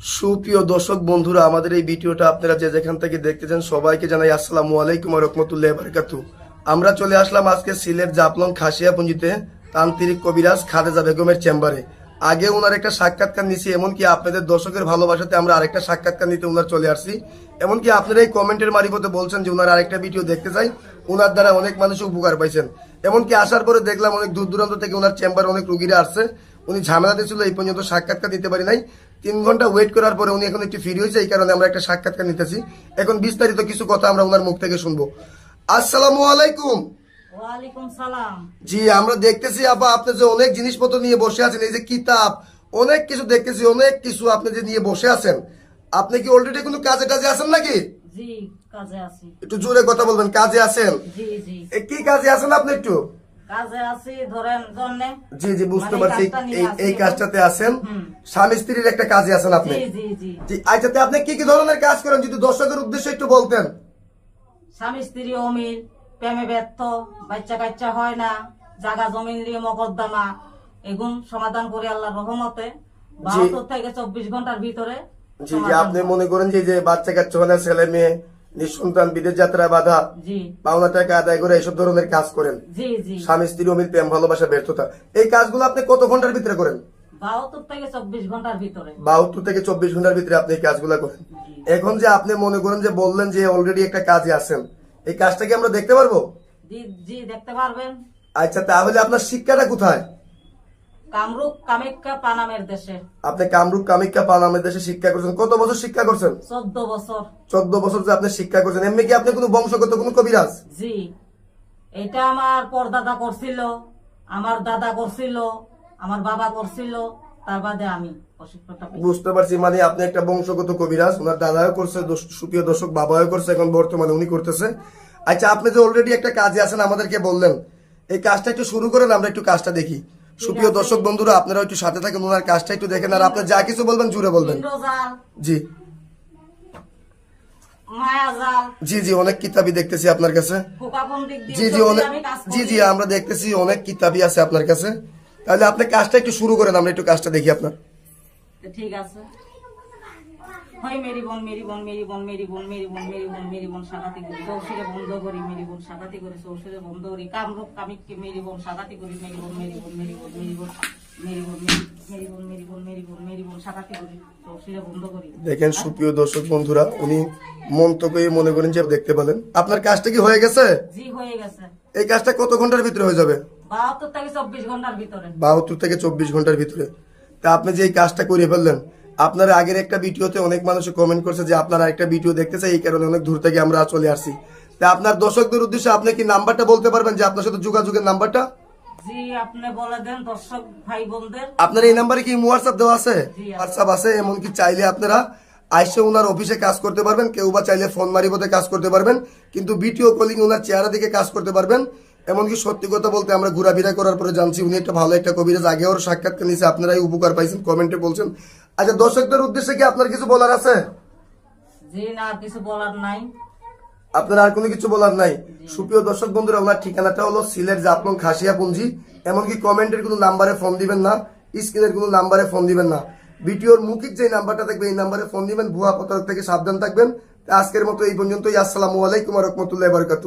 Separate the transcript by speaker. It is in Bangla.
Speaker 1: সুপ্রিয় দর্শক বন্ধুরা, আমাদের এই ভিডিওটা আপনারা যে যেখান থেকে দেখতেছেন সবাইকে জানাই আসসালামু আলাইকুম রহমতুল্লাহ বারকাতু আমরা চলে আসলাম আজকে সিলেট জাপলং খাসিয়াপুঞ্জিতে তান্ত্রিক কবিরাজ খাদেজা বেগমের চেম্বারে। আগে ওনার একটা সাক্ষাৎকার নিছি, এমনকি আপনাদের দর্শকের ভালোবাসাতে আমরা আরেকটা সাক্ষাৎকার নিতে ওনার চলে আসছি। এমনকি আপনারা এই কমেন্টের মারিফতে বলছেন যে ওনার আরেকটা ভিডিও দেখতে চাই ওনার দ্বারা অনেক মানুষ উপকার পাইছেন। এমনকি আসার পরে দেখলাম অনেক দূর দূরান্ত থেকে ওনার চেম্বারে অনেক রুগীরা আসছে। উনি ঝামেলাতে ছিল এই পর্যন্ত সাক্ষাৎকার দিতে পারি নাই। তিন ঘণ্টা ওয়েট করার পরে উনি এখন একটু ফ্রি হয়েছে এই কারণে আমরা একটা সাক্ষাৎকার নিতেছি। এখন বিস্তারিত কিছু কথা আমরা ওনার মুখ থেকে শুনব। আসসালামু আলাইকুম। জি আমরা দেখতেছি আপা আপনি যে অনেক জিনিসপত্র নিয়ে বসে আছেন এই যে কিতাব অনেক কিছু দেখতেছি অনেক কিছু আপনি যে নিয়ে বসে আছেন। আপনি কি অলরেডি কোনো কাজে টাজে আছেন নাকি? একটু জোরে কথা বলবেন কাজে আছেন? কি কাজে আছেন আপনি একটু?
Speaker 2: কাজে আছি ধরেন জন্যে।
Speaker 1: জি জি বুঝতে
Speaker 2: মানে
Speaker 1: পারছি। এই
Speaker 2: আছি।
Speaker 1: এই
Speaker 2: এখন।
Speaker 1: কাজটাতে আছেন। স্বামী স্ত্রীর একটা কাজে আছেন আপনি।
Speaker 2: জি জি জি।
Speaker 1: জি আচ্ছা আপনি কি কি ধরনের কাজ করেন? যদি দর্শকের উদ্দেশ্যে একটু বলতেন।
Speaker 2: স্বামী স্ত্রী অমিল প্রেমে ব্যর্থ বাচ্চা কাচ্চা হয় না জাগা জমিন নিয়ে মকদ্দমা এগুন সমাধান করে আল্লাহর রহমতে। বাহাত্তর থেকে চব্বিশ ঘণ্টার ভিতরে
Speaker 1: জি আপনি মনে করেন যে যে বাচ্চা কাচ্চা হলে ছেলে মেয়ে নিঃসন্তান বিদেশ যাত্রা বাধা পাওনা টাকা আদায় করে এইসব ধরনের কাজ করেন। স্বামী স্ত্রী অমিল প্রেম ভালোবাসা ব্যর্থতা। এই কাজগুলো আপনি কত ঘণ্টার ভিতরে করেন?
Speaker 2: বাহাত্তর থেকে চব্বিশ ঘণ্টার ভিতরে।
Speaker 1: আপনি এই কাজগুলো করেন। এখন যে আপনি মনে করেন যে বললেন যে অলরেডি একটা কাজে আছেন এই কাজটা কি আমরা দেখতে পারব?
Speaker 2: জি দেখতে পারবেন।
Speaker 1: আচ্ছা তাহলে আপনার শিক্ষাটা কোথায়?
Speaker 2: কামরূপ কামাখ্যা পানামের দেশে।
Speaker 1: আপনি কামরূপ কামিকা পানামের দেশে শিক্ষা করছেন। কত বছর শিক্ষা করছেন?
Speaker 2: চোদ্দ বছর।
Speaker 1: চোদ্দ বছর যে আপনি শিক্ষা করছেন এমনি কি আপনি কোনো বংশগত কোনো কবিরাজ?
Speaker 2: জি। এটা আমার পরদাদা করছিল আমার দাদা করছিল আমার বাবা করছিল তার বাদে আমি
Speaker 1: বুঝতে পারছি মানে আপনি একটা বংশগত কবিরাজ ওনার দাদাও করছে সুপ্রিয় দর্শক বাবাও করছে এখন বর্তমানে উনি করতেছে। আচ্ছা আপনি যে অলরেডি একটা কাজে আছেন আমাদেরকে বললেন এই কাজটা একটু শুরু করেন আমরা একটু কাজটা দেখি। সুপ্রিয় দর্শক বন্ধুরা আপনারা একটু সাথে থাকেন ওনার কাজটা একটু দেখেন আর আপনার যা কিছু বলবেন জুড়ে বলবেন। জি। জি জি অনেক কিতাবই দেখতেছি আপনার কাছে। জি জি অনেক জি জি আমরা দেখতেছি অনেক কিতাবি আছে আপনার কাছে। তাহলে আপনি কাজটা একটু শুরু করেন আমরা একটু কাজটা দেখি আপনার।
Speaker 2: ঠিক আছে। হয় মেরি বোন মেরি বোন মেরি বোন মেরি বোন মেরি বোন মেরি বোন মেরি বোন সাগাতি করি বন্ধ করি মেরি বোন সাগাতি করি বন্ধ করি কামরূপ কামিককে মেরি বোন সাগাতি করি মেরি বোন মেরি বোন মেরি বোন মেরি বোন
Speaker 1: দেখেন সুপ্রিয় দর্শক বন্ধুরা উনি মন্তব্য মনে করেন যে দেখতে পেলেন আপনার কাজটা কি হয়ে গেছে এই কাজটা কত ঘণ্টার ভিতরে হয়ে যাবে
Speaker 2: বাহাত্তর থেকে চব্বিশ ঘণ্টার ভিতরে
Speaker 1: বাহাত্তর থেকে চব্বিশ ঘণ্টার ভিতরে তা আপনি যে এই কাজটা করে ফেললেন আপনার আগের একটা ভিডিওতে অনেক মানুষ কমেন্ট করছে যে আপনারা একটা ভিডিও দেখতে চাই এই কারণে অনেক দূর থেকে আমরা চলে আসছি। তা আপনার দর্শকদের উদ্দেশ্যে আপনি কি নাম্বারটা বলতে পারবেন যে আপনার সাথে যোগাযোগের নাম্বারটা? আপনার এই নাম্বারে কি হোয়াটসঅ্যাপ দেওয়া আছে। হোয়াটসঅ্যাপ আছে এমনকি চাইলে আপনারা আইসে ওনার অফিসে কাজ করতে পারবেন কেউ বা চাইলে ফোন মারিবতে কাজ করতে পারবেন কিন্তু ভিডিও কলিং ওনার চেহারা দিকে কাজ করতে পারবেন। এমনকি সত্যি কথা বলতে আমরা ঘোরাফেরা করার পরে জানছি উনি একটা ভালো একটা কবিরাজ আগে ওর সাক্ষাৎকার নিয়েছে আপনারাই উপকার পাইছেন কমেন্টে বলছেন। আচ্ছা দর্শকদের উদ্দেশ্যে কি আপনার কিছু বলার আছে?
Speaker 2: জি না আর কিছু বলার নাই।
Speaker 1: আপনার আর কোনো কিছু বলার নাই? সুপ্রিয় দর্শক বন্ধুরা ওনার ঠিকানাটা হলো সিলেট জাপলং খাসিয়া পুঞ্জি এমনকি কমেন্টের কোনো নাম্বারে ফোন দিবেন না স্ক্রিনের কোনো নাম্বারে ফোন দিবেন না। ভিডিওর মুখিক যে নাম্বারটা থাকবে এই নাম্বারে ফোন দিবেন ভুয়া প্রতারক থেকে সাবধান থাকবেন। আজকের মতো এই পর্যন্তই। আসসালামু আলাইকুম রহমতুল্লাহ বরকাতু